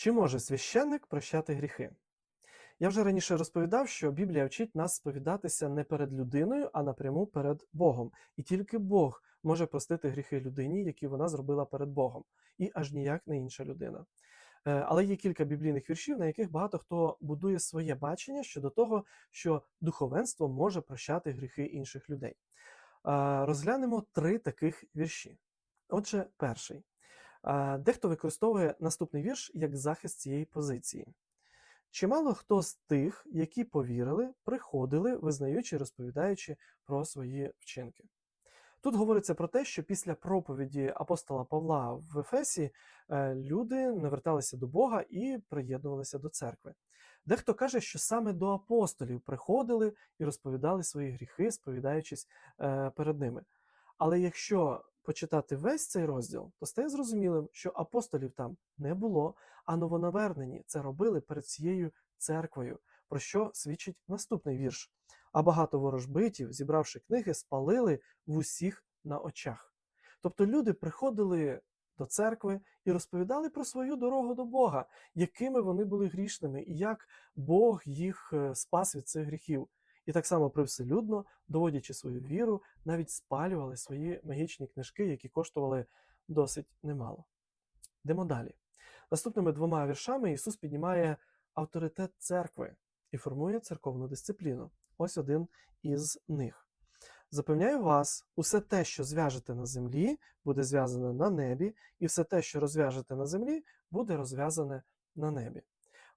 Чи може священник прощати гріхи? Я вже раніше розповідав, що Біблія вчить нас сповідатися не перед людиною, а напряму перед Богом. І тільки Бог може простити гріхи людині, які вона зробила перед Богом, і аж ніяк не інша людина. Е, Але є кілька біблійних віршів, на яких багато хто будує своє бачення щодо того, що духовенство може прощати гріхи інших людей. Е, Розглянемо три таких вірші. Отже, перший. Дехто використовує наступний вірш як захист цієї позиції. Чимало хто з тих, які повірили, приходили, визнаючи, розповідаючи про свої вчинки. Тут говориться про те, що після проповіді апостола Павла в Ефесі е, люди наверталися до Бога і приєднувалися до церкви. Дехто каже, що саме до апостолів приходили і розповідали свої гріхи, сповідаючись е, перед ними. Але якщо почитати весь цей розділ, то стає зрозумілим, що апостолів там не було, а новонавернені це робили перед всією церквою, про що свідчить наступний вірш. А багато ворожбитів, зібравши книги, спалили в усіх на очах. Тобто люди приходили до церкви і розповідали про свою дорогу до Бога, якими вони були грішними, і як Бог їх е, спас від цих гріхів. І так само привселюдно, доводячи свою віру, навіть спалювали свої магічні книжки, які коштували досить немало. Йдемо далі. Наступними двома віршами Ісус піднімає авторитет церкви і формує церковну дисципліну. Ось один із них. Запевняю вас, усе те, що зв'яжете на землі, буде зв'язане на небі, і все те, що розв'яжете на землі, буде розв'язане на небі.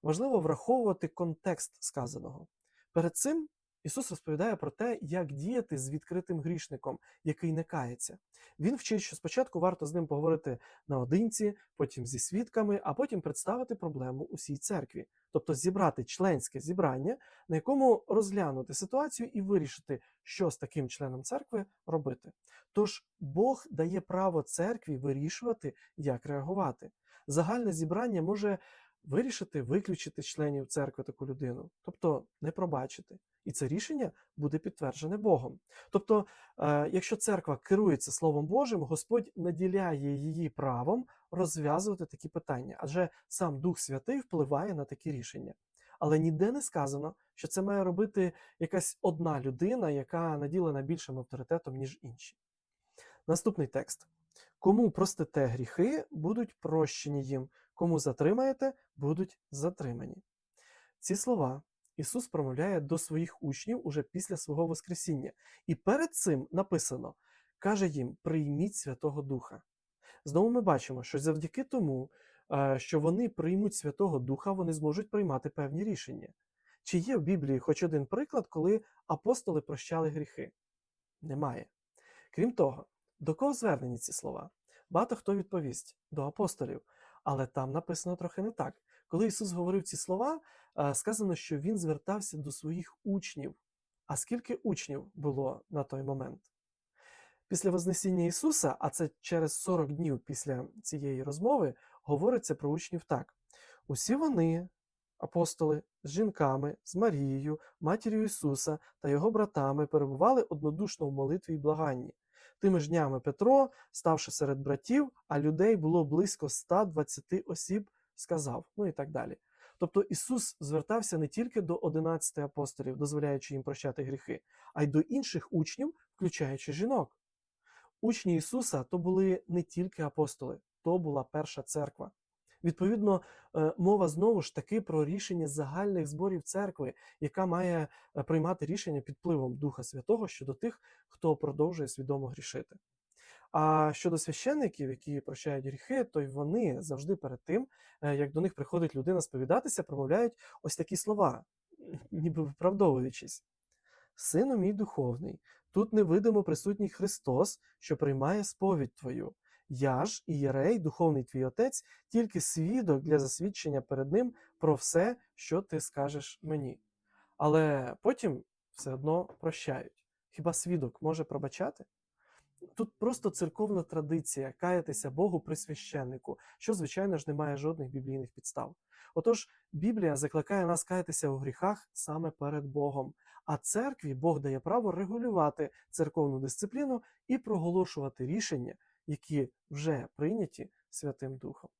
Важливо враховувати контекст сказаного. Перед цим Ісус розповідає про те, як діяти з відкритим грішником, який не кається. Він вчить, що спочатку варто з ним поговорити наодинці, потім зі свідками, а потім представити проблему усій церкві, тобто зібрати членське зібрання, на якому розглянути ситуацію і вирішити, що з таким членом церкви робити. Тож Бог дає право церкві вирішувати, як реагувати. Загальне зібрання може вирішити виключити членів церкви таку людину, тобто не пробачити. І це рішення буде підтверджене Богом. Тобто, е, якщо церква керується Словом Божим, Господь наділяє її правом розв'язувати такі питання, адже сам Дух Святий впливає на такі рішення. Але ніде не сказано, що це має робити якась одна людина, яка наділена більшим авторитетом, ніж інші. Наступний текст: кому простите гріхи, будуть прощені їм, кому затримаєте, будуть затримані. Ці слова Ісус промовляє до своїх учнів уже після свого Воскресіння. І перед цим написано: каже їм: прийміть Святого Духа. Знову ми бачимо, що завдяки тому, е, що вони приймуть Святого Духа, вони зможуть приймати певні рішення. Чи є в Біблії хоч один приклад, коли апостоли прощали гріхи? Немає. Крім того, до кого звернені ці слова? Багато хто відповість до апостолів, але там написано трохи не так. Коли Ісус говорив ці слова, е, сказано, що Він звертався до своїх учнів. А скільки учнів було на той момент? Після Вознесіння Ісуса, а це через 40 днів після цієї розмови, говориться про учнів так: усі вони, апостоли, з жінками, з Марією, матір'ю Ісуса та його братами, перебували однодушно в молитві й благанні. Тими ж днями Петро, ставши серед братів, а людей було близько 120 осіб, сказав, ну і так далі. Тобто Ісус звертався не тільки до 11 апостолів, дозволяючи їм прощати гріхи, а й до інших учнів, включаючи жінок. Учні Ісуса то були не тільки апостоли, то була перша церква. Відповідно, е, мова знову ж таки про рішення загальних зборів церкви, яка має е, приймати рішення під впливом Духа Святого щодо тих, хто продовжує свідомо грішити. А щодо священників, які прощають гріхи, то й вони завжди перед тим, е, як до них приходить людина сповідатися, промовляють ось такі слова, ніби виправдовуючись. Сину мій духовний, тут невидимо присутній Христос, що приймає сповідь Твою. Я ж, Ієрей, духовний твій отець, тільки свідок для засвідчення перед ним про все, що ти скажеш мені. Але потім все одно прощають. Хіба свідок може пробачати? Тут просто церковна традиція каятися Богу при священнику, що, звичайно ж, не має жодних біблійних підстав. Отож, Біблія закликає нас каятися у гріхах саме перед Богом, а церкві Бог дає право регулювати церковну дисципліну і проголошувати рішення, які вже прийняті Святим Духом.